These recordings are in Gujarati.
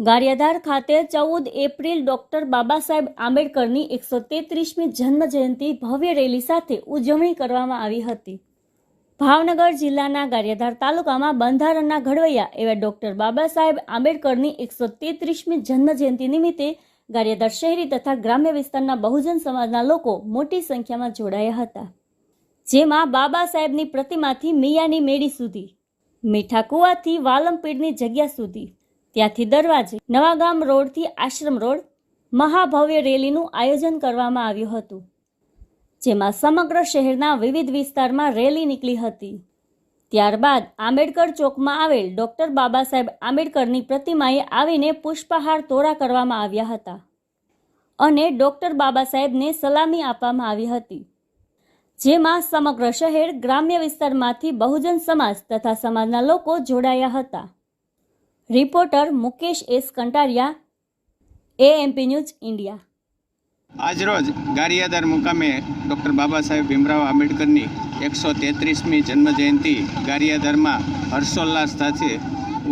ગારિયાધાર ખાતે ચૌદ એપ્રિલ ડોક્ટર બાબા સાહેબ આંબેડકરની એકસો તેત્રીસમી જન્મ જયંતિ ભવ્ય રેલી સાથે ઉજવણી કરવામાં આવી હતી. ભાવનગર જિલ્લાના ગારિયાધાર તાલુકામાં બંધારણના ઘડવૈયા એવા ડોક્ટર બાબા સાહેબ આંબેડકરની એકસો તેત્રીસમી જન્મ જયંતિ નિમિત્તે ગારિયાધાર શહેરી તથા ગ્રામ્ય વિસ્તારના બહુજન સમાજના લોકો મોટી સંખ્યામાં જોડાયા હતા. જેમાં બાબા સાહેબની પ્રતિમાથી મિયાની મેળી સુધી મીઠા કુવાથી વાલમપીડની જગ્યા સુધી ત્યાંથી દરવાજે નવાગામ રોડથી આશ્રમ રોડ મહાભવ્ય રેલીનું આયોજન કરવામાં આવ્યું હતું, જેમાં સમગ્ર શહેરના વિવિધ વિસ્તારમાં રેલી નીકળી હતી. ત્યારબાદ આંબેડકર ચોકમાં આવેલ ડોક્ટર બાબા સાહેબ આંબેડકરની પ્રતિમાએ આવીને પુષ્પહાર તોરા કરવામાં આવ્યા હતા અને ડૉક્ટર બાબા સાહેબને સલામી આપવામાં આવી હતી, જેમાં સમગ્ર શહેર ગ્રામ્ય વિસ્તારમાંથી બહુજન સમાજ તથા સમાજના લોકો જોડાયા હતા. Reporter Mukesh S Kantariya AMP news India આજરોજ ગારિયાદાર મુકામે ડૉક્ટર બાબા સાહેબ ભીમરાવ આંબેડકરની એકસો તેત્રીસમી જન્મજયંતિ ગારિયાદારમાં હર્ષોલ્લાસ સાથે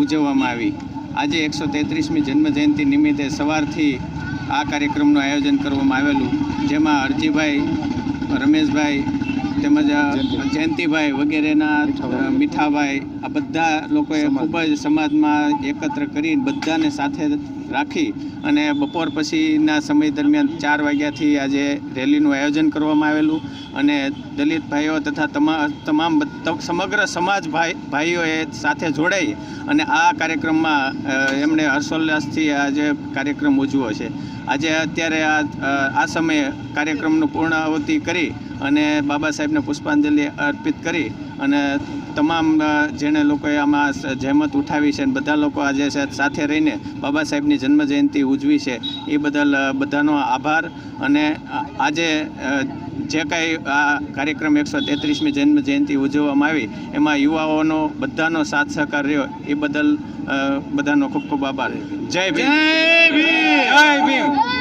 ઉજવવામાં આવી. આજે એકસો તેત્રીસમી જન્મજયંતિ નિમિત્તે સવારથી આ કાર્યક્રમનું આયોજન કરવામાં આવેલું, જેમાં અરજીભાઈ, રમેશભાઈ તેમજ જયંતિભાઈ વગેરેના મીઠાભાઈ આ બધા લોકોએ ખૂબ જ સમાજમાં એકત્ર કરી બધાને સાથે રાખી અને બપોર પછીના સમય દરમિયાન ચાર વાગ્યાથી આજે રેલીનું આયોજન કરવામાં આવેલું અને દલિત ભાઈઓ તથા તમા તમામ સમગ્ર સમાજ ભાઈ ભાઈઓએ સાથે જોડાઈ અને આ કાર્યક્રમમાં એમણે હર્ષોલ્લાસથી આજે કાર્યક્રમ ઉજવ્યો છે. આજે અત્યારે આ આ સમયે કાર્યક્રમનું પૂર્ણાહુતિ કરી અને બાબા સાહેબને પુષ્પાંજલિ અર્પિત કરી અને તમામ જેણે લોકોએ આમાં જહેમત ઉઠાવી છે અને બધા લોકો આજે સાથે રહીને બાબા સાહેબની જન્મજયંતિ ઉજવી છે, એ બદલ બધાનો આભાર. અને આજે જે કાંઈ આ કાર્યક્રમ એકસો તેત્રીસમી જન્મ જયંતિ ઉજવવામાં આવી, એમાં યુવાઓનો, બધાનો સાથ સહકાર રહ્યો, એ બદલ બધાનો ખૂબ ખૂબ આભાર. જય ભીમ. જય ભીમ જય ભીમ.